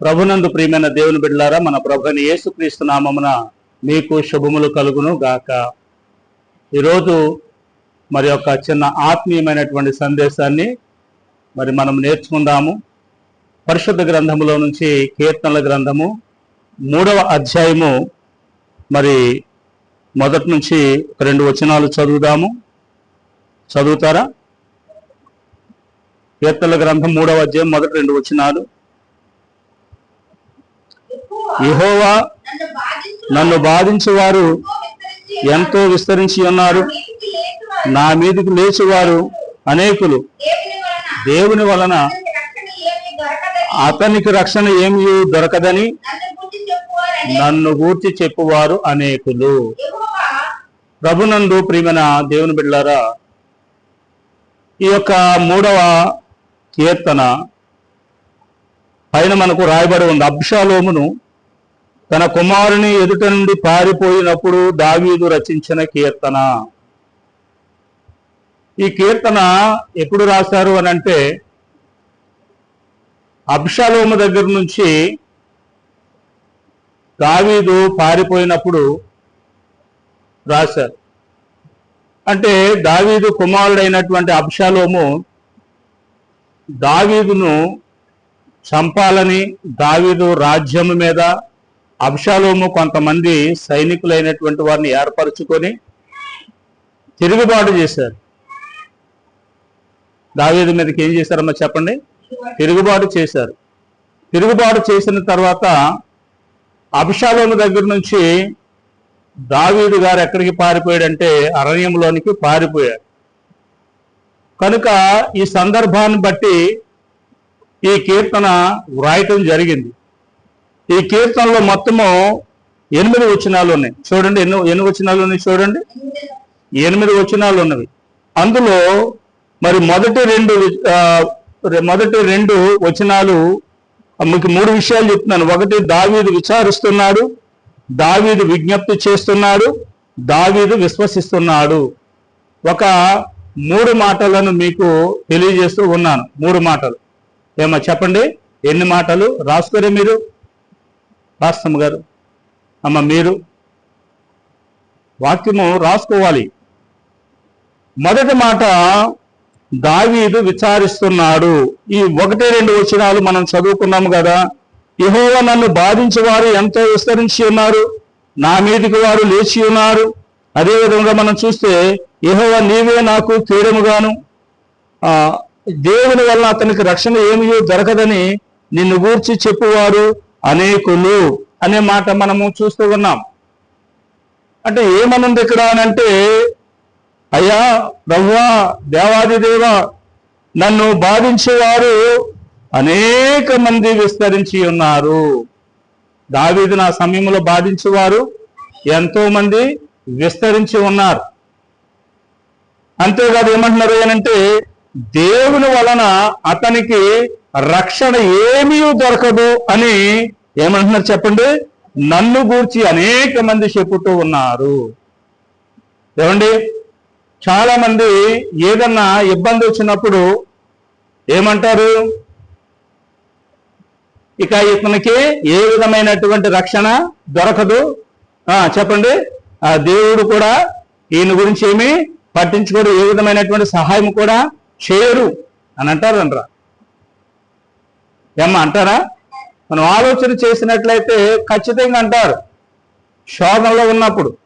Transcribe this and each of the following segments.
ప్రభునందు ప్రియమైన దేవుని బిడ్డలారా మన ప్రభుని యేసుక్రీస్తు నామమున మీకు శుభములు కలుగును గాక. ఈరోజు మరి ఒక చిన్న ఆత్మీయమైనటువంటి సందేశాన్ని మరి మనం నేర్చుకుందాము. పరిశుద్ధ గ్రంథములో నుంచి కీర్తనల గ్రంథము మూడవ అధ్యాయము మరి మొదటి నుంచి ఒక రెండు వచనాలు చదువుదాము. చదువుతారా? కీర్తనల గ్రంథం మూడవ అధ్యాయం మొదటి రెండు వచనాలు. ఇహోవా నన్ను బాధించేవారు ఎంతో విస్తరించి ఉన్నారు. నా మీదకు లేచేవారు అనేకులు. దేవుని వలన అతనికి రక్షణ ఏమీ దొరకదని నన్ను పూర్తి గూర్చి చెప్పువారు అనేకులు. ప్రభునందు ప్రియమైన దేవుని బిడ్డారా ఈ యొక్క మూడవ కీర్తన పైన మనకు రాయబడి ఉంది. అబ్షాలోమును తన కుమారుని ఎదుట నుండి పారిపోయినప్పుడు దావీదు రచించిన కీర్తన. ఈ కీర్తన ఎప్పుడు రాశారు అని అంటే అబ్షాలోము దగ్గర నుంచి దావీదు పారిపోయినప్పుడు రాశారు. అంటే దావీదు కుమారుడైనటువంటి అబ్షాలోము దావీదును చంపాలని దావీదు రాజ్యం మీద అబ్షాలోము కొంతమంది సైనికులైనటువంటి వారిని ఏర్పరచుకొని తిరుగుబాటు చేశారు. దావేది మీదకి ఏం చేశారమ్మా చెప్పండి? తిరుగుబాటు చేశారు. తిరుగుబాటు చేసిన తర్వాత అభిషాలోము దగ్గర నుంచి దావీదు గారు ఎక్కడికి పారిపోయాడంటే అరణ్యంలోనికి పారిపోయాడు కనుక ఈ సందర్భాన్ని బట్టి ఈ కీర్తన వ్రాయటం జరిగింది. ఈ కీర్తనలో మొత్తము ఎనిమిది వచనాలు ఉన్నాయి. చూడండి ఎన్ని ఎన్ని వచనాలు ఉన్నాయి చూడండి? ఎనిమిది వచనాలు ఉన్నవి. అందులో మరి మొదటి రెండు మొదటి రెండు వచనాలు మీకు మూడు విషయాలు చెప్తున్నాను. ఒకటి దావీదు విచారిస్తున్నాడు దావీదు విజ్ఞప్తి చేస్తున్నాడు దావీదు విశ్వసిస్తున్నాడు. ఒక మూడు మాటలను మీకు తెలియజేస్తూ ఉన్నాను. మూడు మాటలు. ఏమో చెప్పండి? ఎన్ని మాటలు? రాసుకోరే మీరు? రాస్తమ్మ గారు. అమ్మ మీరు వాక్యము రాసుకోవాలి. మొదటి మాట దావీదు విచారిస్తున్నాడు. ఈ ఒకటి రెండు వచనాలు మనం చదువుకున్నాము కదా. యెహోవా నన్ను బాధించేవారు ఎంతో విస్తరించి ఉన్నారు. నా మీదికి వారు లేచి ఉన్నారు. అదేవిధంగా మనం చూస్తే యెహోవా నీవే నాకు కీడముగాను. ఆ దేవుని వల్ల అతనికి రక్షణ ఏమీ దొరకదని నిన్ను గూర్చి చెప్పువారు. అనేకులు అనే మాట మనము చూస్తూ ఉన్నాం. అంటే ఏమనుంది ఇక్కడ అని అంటే అయ్యా రవ్వా దేవాది దేవ నన్ను బాధించేవారు అనేక మంది విస్తరించి ఉన్నారు. దావీదు నా సమయంలో బాధించేవారు ఎంతో మంది విస్తరించి ఉన్నారు. అంతేకాదు ఏమంటున్నారు అంటే దేవుని వలన అతనికి రక్షణ ఏమీ దొరకదు అని ఏమంటున్నారు చెప్పండి? నన్ను గూర్చి అనేక మంది చెప్పుతూ ఉన్నారు. ఏమండి? చాలా మంది ఏదన్నా ఇబ్బంది వచ్చినప్పుడు ఏమంటారు? ఇక ఇతనికి ఏ విధమైనటువంటి రక్షణ దొరకదు? చెప్పండి. ఆ దేవుడు కూడా ఈయన గురించి ఏమి పట్టించుకోడు ఏ విధమైనటువంటి సహాయం కూడా చేయరు అని అంటారు అనరా ఏమ్మా అంటారా? మనం ఆలోచన చేసినట్లయితే ఖచ్చితంగా అంటారు. క్షోభంలో ఉన్నప్పుడు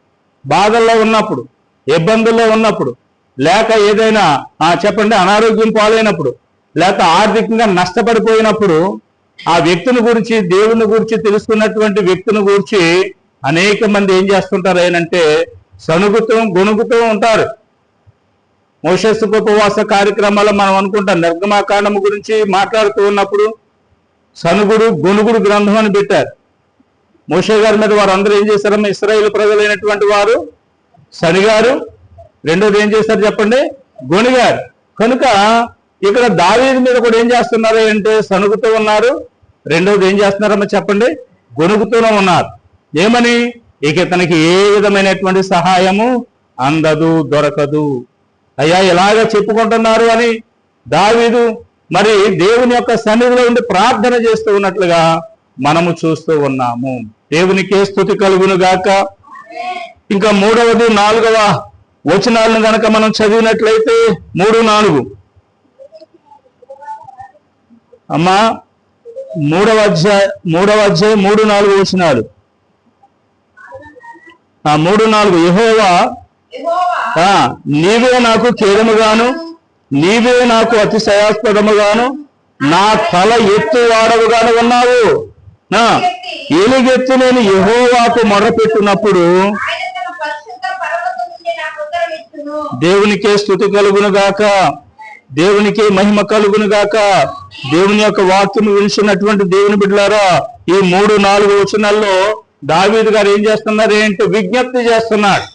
బాధల్లో ఉన్నప్పుడు ఇబ్బందుల్లో ఉన్నప్పుడు లేక ఏదైనా ఆ చెప్పండి అనారోగ్యం పాలైనప్పుడు లేక ఆర్థికంగా నష్టపడిపోయినప్పుడు ఆ వ్యక్తిని గురించి దేవుని గురించి తెలుసుకున్నటువంటి వ్యక్తిని గురించి అనేక మంది ఏం చేస్తుంటారు ఏంటంటే సణుగుతూ గొణుగుతూ ఉంటారు. మోషస్సు ఉపవాస కార్యక్రమాల్లో మనం అనుకుంటాం. నిర్గమాకాండము గురించి మాట్లాడుతూ ఉన్నప్పుడు సనుగుడు గునుగుడు గ్రంథం అని పెట్టారు. మోషే గారి మీద వారు అందరూ ఏం చేశారమ్మ? ఇస్రాయేల్ ప్రజలైనటువంటి వారు శనిగారు రెండోది ఏం చేశారు చెప్పండి? గొనిగారు కనుక ఇక్కడ దావీదు మీద కూడా ఏం చేస్తున్నారు అంటే సనుగుతూ ఉన్నారు. రెండోది ఏం చేస్తున్నారమ్మ చెప్పండి? గొనుగుతూనే ఉన్నారు. ఏమని? ఇక ఇతనికి ఏ విధమైనటువంటి సహాయము అందదు దొరకదు. అయ్యా ఇలాగ చెప్పుకుంటున్నారు అని దావీదు మరి దేవుని యొక్క సన్నిధిలో ఉండి ప్రార్థన చేస్తూ ఉన్నట్లుగా మనము చూస్తూ ఉన్నాము. దేవునికే స్థుతి కలుగును గాక. ఇంకా మూడవది నాలుగవ వచనాలను గనక మనం చదివినట్లయితే మూడు నాలుగు. అమ్మా మూడవ అధ్యాయ మూడవ అధ్యాయం మూడు నాలుగు వచనాలు. ఆ మూడు నాలుగు. యెహోవా నీవే నాకు కేడముగాను నీవే నాకు అతిశయాస్పదముగాను నా తల ఎత్తు వాడవుగాను ఉన్నావు. నా ఎలుగెత్తు నేను యహోవాకు మొరపెట్టినప్పుడు దేవునికే స్థుతి కలుగును గాక దేవునికే మహిమ కలుగును గాక దేవుని యొక్క వాక్యం వినిచినటువంటి దేవుని బిడ్డలారా ఈ మూడు నాలుగు వచనాల్లో దావీదు గారు ఏం చేస్తున్నారు? ఏంటో? విజ్ఞప్తి చేస్తున్నాడు.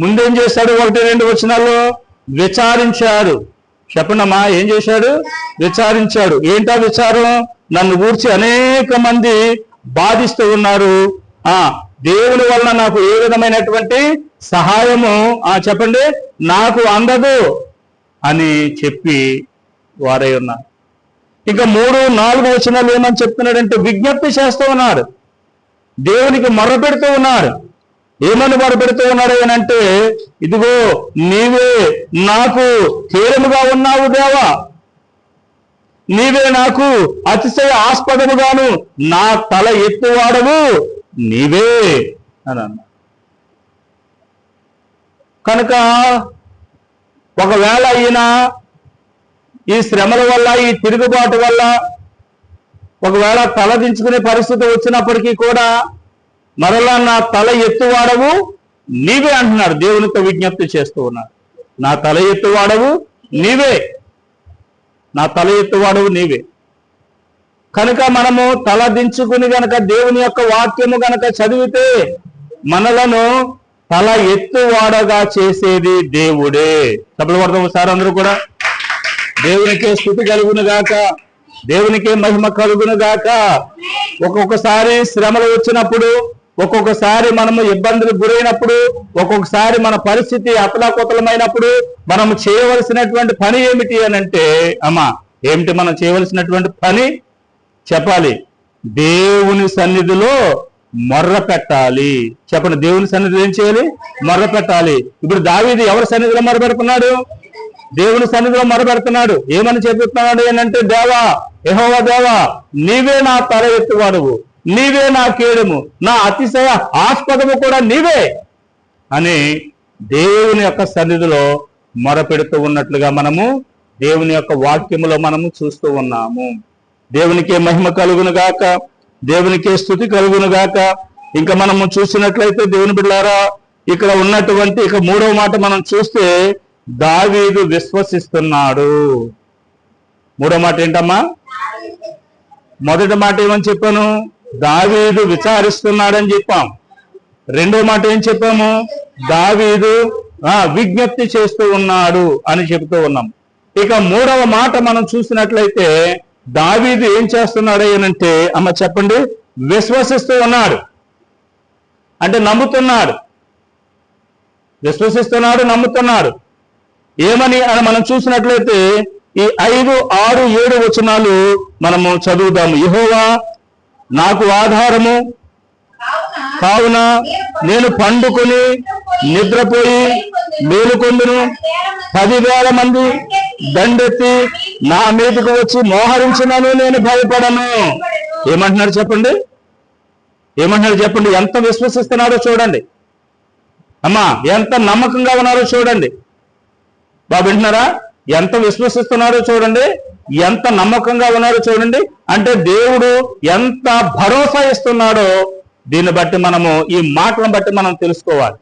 ముందేం చేశాడు? ఒకటి రెండు వచనాల్లో విచారించాడు. చెప్పండమ్మా ఏం చేశాడు? విచారించాడు. ఏంటా విచారం? నన్ను గూర్చి అనేక మంది బాధిస్తూ ఉన్నారు. ఆ దేవుని వలన నాకు ఏ విధమైనటువంటి సహాయము? ఆ చెప్పండి. నాకు అందదు అని చెప్పి వారై ఉన్నారు. ఇంకా మూడు నాలుగు వచనాలు ఏమని చెప్తున్నాడంటే విజ్ఞప్తి చేస్తూ ఉన్నాడు దేవునికి మొర్ర పెడుతూ ఉన్నాడు ఏమని వాడు పెడుతూ ఉన్నాడు అని అంటే ఇదిగో నీవే నాకు తీరముగా ఉన్నావు దేవా. నీవే నాకు అతిశయ ఆస్పదముగాను నా తల ఎత్తువాడవు నీవే అని అన్నా కనుక ఒకవేళ ఈయన ఈ శ్రమల వల్ల ఈ తిరుగుబాటు వల్ల ఒకవేళ తల దించుకునే పరిస్థితి వచ్చినప్పటికీ కూడా మరలా నా తల ఎత్తువాడవు. నీవే అంటున్నాడు దేవునితో విజ్ఞప్తి చేస్తూ ఉన్నాడు నా తల ఎత్తువాడవు. నీవే. నా తల ఎత్తువాడవు నీవే. కనుక మనము తల దించుకుని గనక దేవుని యొక్క వాక్యము గనక చదివితే మనలను తల ఎత్తువాడగా చేసేది దేవుడే. సభలు పడతాం సార్ అందరూ కూడా. దేవునికే స్థుతి కలుగును గాక. దేవునికే మహిమ కలుగును గాక. ఒక్కొక్కసారి శ్రమలు వచ్చినప్పుడు ఒక్కొక్కసారి మనము ఇబ్బందులు గురైనప్పుడు ఒక్కొక్కసారి మన పరిస్థితి అతలాకుతలమైనప్పుడు మనము చేయవలసినటువంటి పని ఏమిటి అని అంటే అమ్మా ఏమిటి మనం చేయవలసినటువంటి పని? చెప్పాలి. దేవుని సన్నిధిలో మొర్ర పెట్టాలి. చెప్పండి దేవుని సన్నిధిలో ఏం చేయాలి? మొర్ర పెట్టాలి. ఇప్పుడు దావీది ఎవరి సన్నిధిలో మొర్ర పెడుతున్నాడు? దేవుని సన్నిధిలో మొరపెడుతున్నాడు ఏమని చెబుతున్నాడు ఏంటంటే దేవా యెహోవా దేవా నీవే నా తల ఎత్తువాడువు. నీవే నా కేడుము నా అతిశయ ఆస్పదము కూడా నీవే అని దేవుని యొక్క సన్నిధిలో మొరపెడుతూ ఉన్నట్లుగా మనము దేవుని యొక్క వాక్యములో మనము చూస్తూ ఉన్నాము. దేవునికే మహిమ కలుగును గాక దేవునికే స్థుతి కలుగును గాక. ఇంకా మనము చూసినట్లయితే దేవుని బిడ్డారా ఇక్కడ ఉన్నటువంటి ఇక మూడవ మాట మనం చూస్తే దావీదు విశ్వసిస్తున్నాడు. మూడో మాట ఏంటమ్మా? మొదటి మాట ఏమని చెప్పాను? దావీదు విచారిస్తున్నాడని చెప్పాం. రెండో మాట ఏం చెప్పాము? దావీదు విజ్ఞప్తి చేస్తూ ఉన్నాడు అని చెబుతూ ఉన్నాం. ఇక మూడవ మాట మనం చూసినట్లయితే దావీదు ఏం చేస్తున్నాడు అంటే అమ్మ చెప్పండి విశ్వసిస్తూ ఉన్నాడు. అంటే నమ్ముతున్నాడు. విశ్వసిస్తున్నాడు నమ్ముతున్నాడు. ఏమని అని మనం చూసినట్లయితే ఈ ఐదు ఆరు ఏడు వచనాలు మనము చదువుదాము. యహోవా నాకు ఆధారము. కావున నేను పండుకొని నిద్రపోయి మేలుకొందును పదివేల మంది దండెత్తి నా మీదకు వచ్చి మోహరించినను నేను భయపడను. ఏమంటున్నాడు చెప్పండి? ఏమంటున్నాడు చెప్పండి? ఎంత విశ్వసిస్తున్నాడో చూడండి. అమ్మా ఎంత నమ్మకంగా ఉన్నారో చూడండి. బాబు వింటున్నారా? ఎంత విశ్వసిస్తున్నారో చూడండి. ఎంత నమ్మకంగా ఉన్నారో చూడండి. అంటే దేవుడు ఎంత భరోసా ఇస్తున్నాడో దీన్ని బట్టి మనము ఈ మాటలను బట్టి మనం తెలుసుకోవాలి.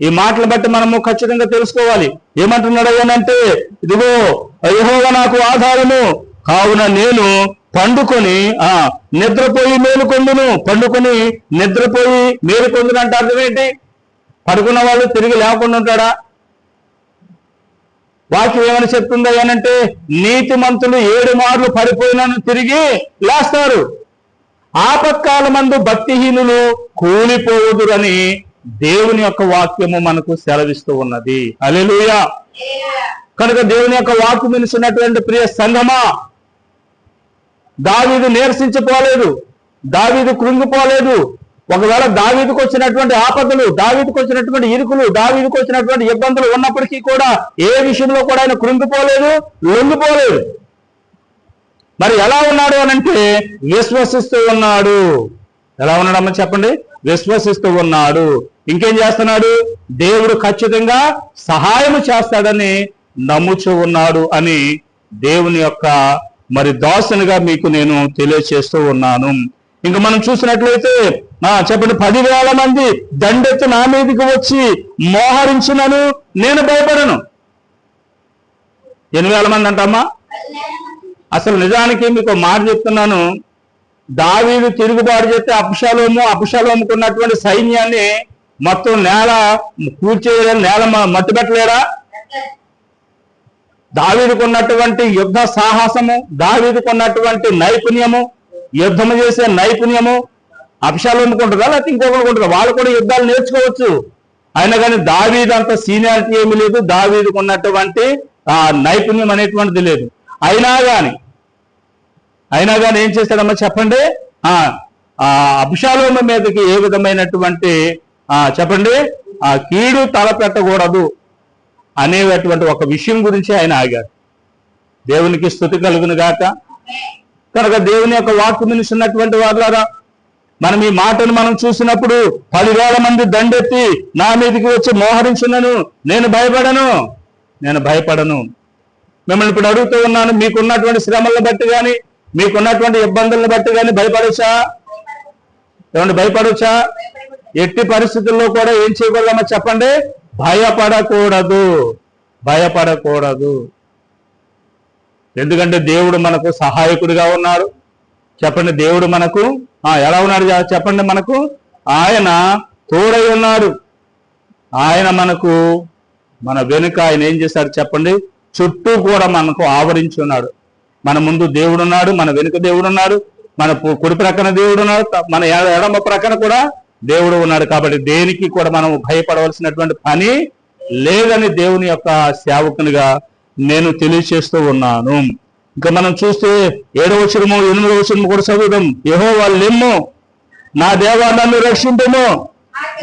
ఈ మాటలను బట్టి మనము ఖచ్చితంగా తెలుసుకోవాలి. ఏమంటున్నాడు ఏంటంటే ఇదిగో యెహోవా నాకు ఆధారము. కావున నేను పండుకొని ఆ నిద్రపోయి మేలుకొందును పండుకొని నిద్రపోయి మేలుకొందును అంటే అర్థం ఏంటి? పడుకున్న వాళ్ళు తిరిగి లేకుండా ఉంటాడా? వాక్యం ఏమని చెప్తుందో ఏనంటే నీతిమంతులు ఏడు మార్లు పడిపోయినను తిరిగి లేస్తారు. ఆపత్కాల మందు భక్తిహీనులు కూలిపోవుదురని దేవుని యొక్క వాక్యము మనకు సెలవిస్తూ ఉన్నది. అలెలుయా కనుక దేవుని యొక్క వాక్యం వినిస్తున్నటువంటి ప్రియ సంఘమా దావీదు నీరసించిపోలేదు. దావీదు కృంగిపోలేదు. ఒకవేళ దావీదుకు వచ్చినటువంటి ఆపదలు దావీదుకు వచ్చినటువంటి ఇరుకులు దావీదుకు వచ్చినటువంటి ఇబ్బందులు ఉన్నప్పటికీ కూడా ఏ విషయంలో కూడా ఆయన కృంగిపోలేదు లొంగిపోలేదు. మరి ఎలా ఉన్నాడు అని అంటే విశ్వసిస్తూ ఉన్నాడు. ఎలా ఉన్నాడమ్మా చెప్పండి? విశ్వసిస్తూ ఉన్నాడు. ఇంకేం చేస్తున్నాడు? దేవుడు ఖచ్చితంగా సహాయం చేస్తాడని నమ్ముచూ ఉన్నాడు అని దేవుని యొక్క మరి దాసునిగా మీకు నేను తెలియచేస్తూ ఉన్నాను. ఇంకా మనం చూసినట్లయితే ఆ చెప్పండి పదివేల మంది దండెత్తు నా మీదకి వచ్చి మోహరించినను నేను భయపడను. ఎన్ని వేల మంది అంటమ్మా అసలు నిజానికి మీకు మాట చెప్తున్నాను. దావీలు తిరుగుబాటు చేస్తే అపశాలోము అపశాలోముకున్నటువంటి సైన్యాన్ని మొత్తం నేల కూర్చేయడం నేల మట్టుబెట్టలేరా దావీదుకున్నటువంటి యుద్ధ సాహసము దావీదుకున్నటువంటి నైపుణ్యము యుద్ధం చేసే నైపుణ్యము అపశాలోముకుంటుందా లేకపోతే ఇంకొకరు ఉంటుందా? వాళ్ళు కూడా యుద్ధాలు నేర్చుకోవచ్చు. అయినా కానీ దావీదు అంత సీనియారిటీ ఏమీ లేదు. దావీదుకు ఉన్నటువంటి ఆ నైపుణ్యం అనేటువంటిది లేదు. అయినా కానీ అయినా కానీ ఏం చేస్తాడమ్మా చెప్పండి? ఆ ఆ అభిషాలోమ మీదకి ఏ విధమైనటువంటి ఆ చెప్పండి? ఆ కీడు తలపెట్టకూడదు అనేటువంటి ఒక విషయం గురించి ఆయన ఆగారు. దేవునికి స్థుతి కలుగును గాక. కనుక దేవుని యొక్క వాక్కు ఉన్నటువంటి వాళ్ళారా మనం ఈ మాటను మనం చూసినప్పుడు పదివేల మంది దండెత్తి నా మీదకి వచ్చి మోహరించున్నాను నేను భయపడను. నేను భయపడను. మిమ్మల్ని ఇప్పుడు అడుగుతూ ఉన్నాను మీకున్నటువంటి శ్రమలను బట్టి కానీ మీకున్నటువంటి ఇబ్బందులను బట్టి కానీ భయపడొచ్చా? ఏమంటే భయపడొచ్చా? ఎట్టి పరిస్థితుల్లో కూడా ఏం చేయగలమో చెప్పండి. భయపడకూడదు. భయపడకూడదు. ఎందుకంటే దేవుడు మనకు సహాయకుడిగా ఉన్నాడు చెప్పండి దేవుడు మనకు ఆ ఎలా ఉన్నాడు చెప్పండి మనకు. ఆయన తోడై ఉన్నాడు ఆయన మనకు మన వెనుక ఆయన ఏం చేశాడు చెప్పండి? చుట్టూ కూడా మనకు ఆవరించి ఉన్నాడు. మన ముందు దేవుడు ఉన్నాడు మన వెనుక దేవుడు ఉన్నాడు మన కుడి ప్రక్కన దేవుడు ఉన్నాడు మన ఎడ- ఎడమ ప్రక్కన కూడా దేవుడు ఉన్నాడు. కాబట్టి దేనికి కూడా మనం భయపడవలసినటువంటి పని లేదని దేవుని యొక్క సేవకునిగా నేను తెలియచేస్తూ ఉన్నాను. ఇంకా మనం చూస్తే ఏడవ వచనము ఎనిమిదవ వచనము కూడా చదువుదాం. యహో వాళ్ళెమ్ము నా దేవా నన్ను రక్షింపము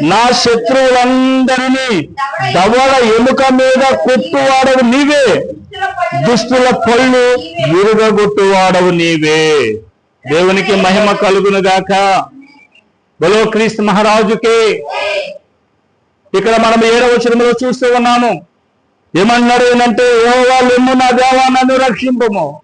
నా శత్రువులందరినీ దవడ ఎముక మీద కొట్టువాడవు నీవే. దుస్తుల పళ్ళు విరుగొట్టువాడవు నీవే. దేవునికి మహిమ కలుగును గాక బలో క్రీస్తు మహారాజుకే. ఇక్కడ మనం ఏడవ వచనంలో చూస్తూ ఉన్నాము ఏమన్నాడు ఏంటంటే ఏ వాళ్ళు నా దేవా నన్ను రక్షింపము.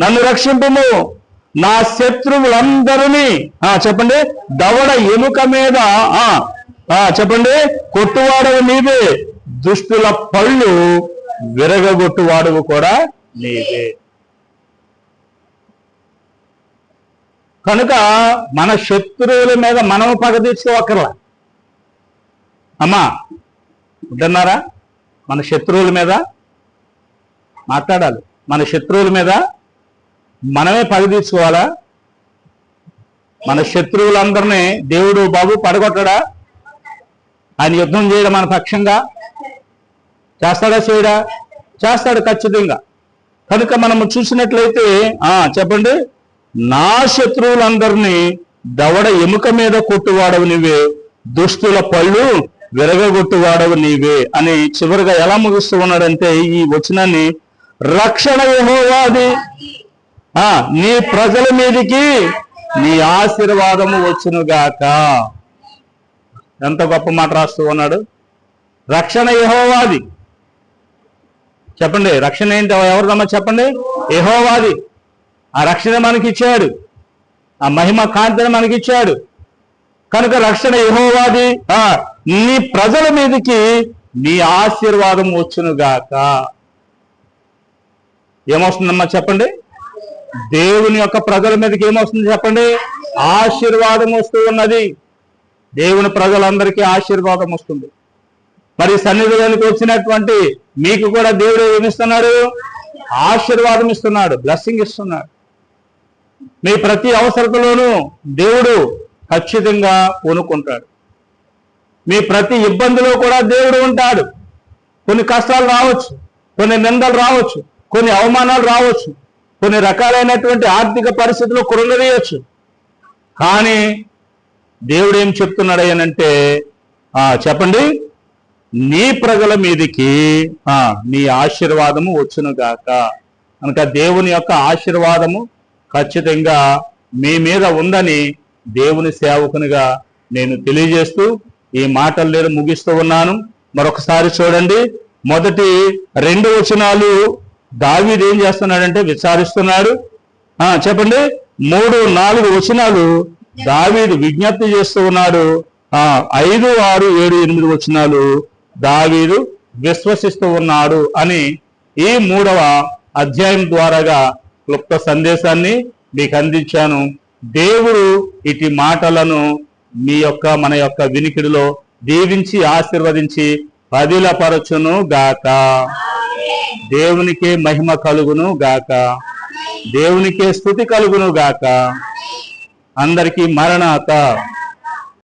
నన్ను రక్షింపము. నా శత్రువులందరినీ ఆ చెప్పండి. దవడ ఎముక మీద ఆ ఆ చెప్పండి. కొట్టువాడవు నీవే. దుష్టుల పళ్ళు విరగగొట్టువాడవు కూడా నీవే. కనుక మన శత్రువుల మీద మనము పగ తీర్చుకోవక్కర్లా. అమ్మా ఉంటున్నారా? మన శత్రువుల మీద మాట్లాడాలి. మన శత్రువుల మీద మనమే పగ తీర్చుకోవాలా? మన శత్రువులందరినీ దేవుడు బాబు పడగొట్టడా? ఆయన యుద్ధం చేయడం మన పక్షంగా? చేస్తాడా చేయడా? చేస్తాడు ఖచ్చితంగా. కనుక మనము చూసినట్లయితే ఆ చెప్పండి. నా శత్రువులందరినీ దవడ ఎముక మీద కొట్టువాడవు నువ్వే. దుస్తుల పళ్ళు విరగగొట్టువాడవు నీవే అని చివరిగా ఎలా ముగిస్తూ ఉన్నాడంటే ఈ వచనాన్ని రక్షణ యహోవాది ఆ నీ ప్రజల మీదికి నీ ఆశీర్వాదము వచ్చునుగాక. ఎంత గొప్ప మాట రాస్తూ ఉన్నాడు. రక్షణ యహోవాది. చెప్పండి రక్షణ ఏంటి? ఎవరిదమ్మా చెప్పండి? యహోవాది. ఆ రక్షణ మనకి ఇచ్చాడు ఆ మహిమ కాంతిని మనకి ఇచ్చాడు కనుక రక్షణ యహోవాది. ఆ నీ ప్రజల మీదకి నీ ఆశీర్వాదం వచ్చునుగాక. ఏమొస్తుందమ్మా చెప్పండి? దేవుని యొక్క ప్రజల మీదకి ఏమొస్తుంది చెప్పండి? ఆశీర్వాదం వస్తూ ఉన్నది. దేవుని ప్రజలందరికీ ఆశీర్వాదం వస్తుంది. మరి సన్నిధిలోనికి వచ్చినటువంటి మీకు కూడా దేవుడు ఏమిస్తున్నాడు? ఆశీర్వాదం ఇస్తున్నాడు బ్లెస్సింగ్ ఇస్తున్నాడు. మీ ప్రతి అవసరతలోనూ దేవుడు ఖచ్చితంగా పూనుకుంటాడు. మీ ప్రతి ఇబ్బందిలో కూడా దేవుడు ఉంటాడు. కొన్ని కష్టాలు రావచ్చు కొన్ని నిందలు రావచ్చు కొన్ని అవమానాలు రావచ్చు కొన్ని రకాలైనటువంటి ఆర్థిక పరిస్థితులు కృంగదీయచ్చు కానీ దేవుడు ఏం చెప్తున్నాడు చెప్పండి. నీ ప్రజల మీదికి నీ ఆశీర్వాదము వచ్చును గాక కనుక దేవుని యొక్క ఆశీర్వాదము ఖచ్చితంగా మీ మీద ఉందని దేవుని సేవకునిగా నేను తెలియజేస్తూ ఈ మాటలు నేను ముగిస్తూ ఉన్నాను. మరొకసారి చూడండి. మొదటి రెండు వచనాలు దావీదు ఏం చేస్తున్నాడంటే విచారిస్తున్నాడు. చెప్పండి. మూడు నాలుగు వచనాలు దావీదు విజ్ఞప్తి చేస్తూ ఉన్నాడు. ఆ ఐదు ఆరు ఏడు ఎనిమిది వచనాలు దావీదు విశ్వసిస్తూ ఉన్నాడు అని ఈ మూడవ అధ్యాయం ద్వారాగా క్లుప్త సందేశాన్ని మీకు అందించాను. దేవుడు ఇటు మాటలను మీ యొక్క మన యొక్క వినికిడిలో దీవించి ఆశీర్వదించి పదిలపరచును గాక. దేవునికే మహిమ కలుగును గాక. దేవునికే స్థుతి కలుగును గాక. అందరికీ మరణాత.